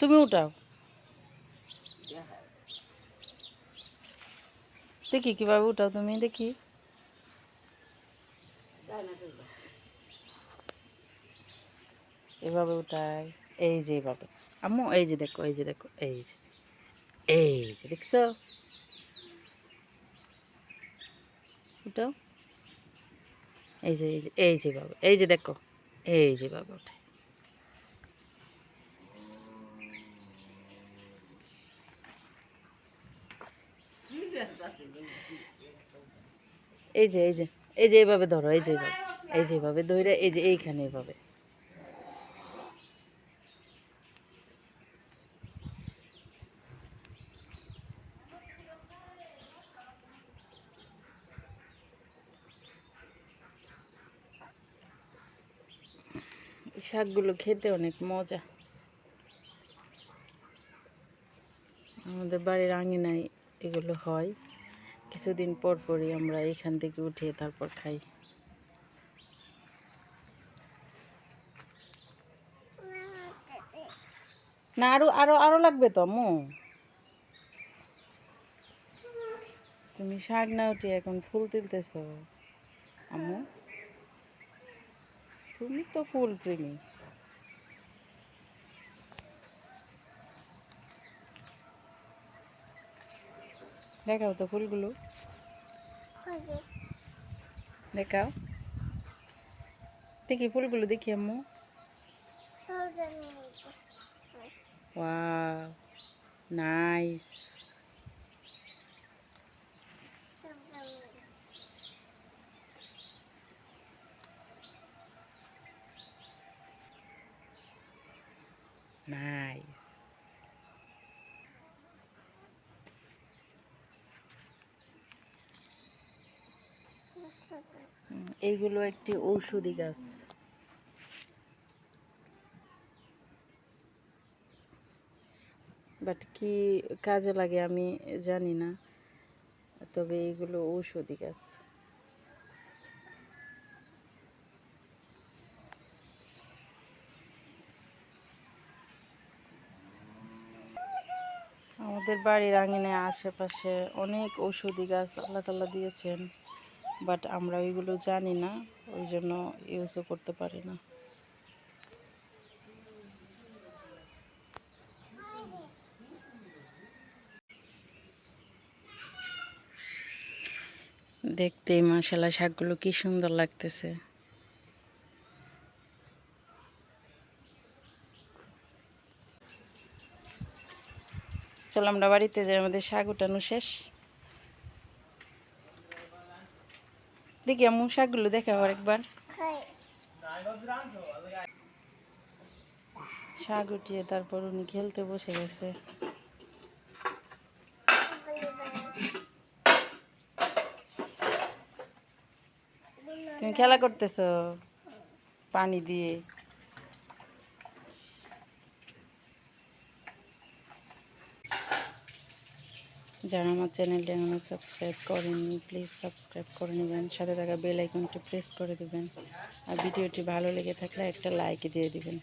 তুমি উঠাও। দেখি কীভাবে উঠাও তুমি, দেখি। এভাবে উঠাই, এই যে এভাবে। আম্মু, এই যে দেখো, এই যে দেখো, এই যে এই যে, দেখছ? উঠাও। এই যে এই যে এই যে বাবা এই যে দেখো, এই যে বাবা ওঠে এই যে এই যে এই যে এইভাবে ধরো, এই যে এইভাবে এই যে এইভাবে ধরে এই যে এইখানে এইভাবে শাকগুলো খেতে অনেক মজা। আমাদের বাড়ির আঙিনায় এগুলো হয়। কিছুদিন পর পরই আমরা এখান থেকে উঠিয়ে তারপর খাই। না, আরও আরও আরও লাগবে তো, আম্মু? তুমি শাক না উঠিয়ে এখন ফুল তুলতেছ? আম্মু? তুমি তো ফুল প্রেমী। দেখাও তো ফুলগুলো। দেখাও। দেখি ফুলগুলো দেখি আম্মু। Wow nice. নাইস। এইগুলো একটি ঔষধি গাছ। বাট কি কাজে লাগে আমি জানি না, তবে এইগুলো ঔষধি গাছ। আমাদের বাড়ির আঙিনায় আশেপাশে অনেক ঔষধি গাছ আল্লাহ তাল্লাহ দিয়েছেন। বাট আমরা ওইগুলো জানি না, ওই জন্য ইউজও করতে পারি না। দেখতেই মাসালা শাকগুলো কি সুন্দর লাগতেছে। চলো আমরা বাড়িতে যাই, আমাদের শাক উঠানো শেষ। দেখি এমন শাকগুলো দেখা একবার শাক উঠিয়ে তারপর উনি খেলতে বসে গেছে। তুমি খেলা করতেছ? পানি দিয়ে? যারা আমার চ্যানেলটি এখনও সাবস্ক্রাইব করেননি প্লিজ সাবস্ক্রাইব করে নেবেন। সাথে থাকা বেল আইকনটি প্রেস করে দেবেন। আর ভিডিওটি ভালো লেগে থাকলে একটা লাইক দিয়ে দিবেন।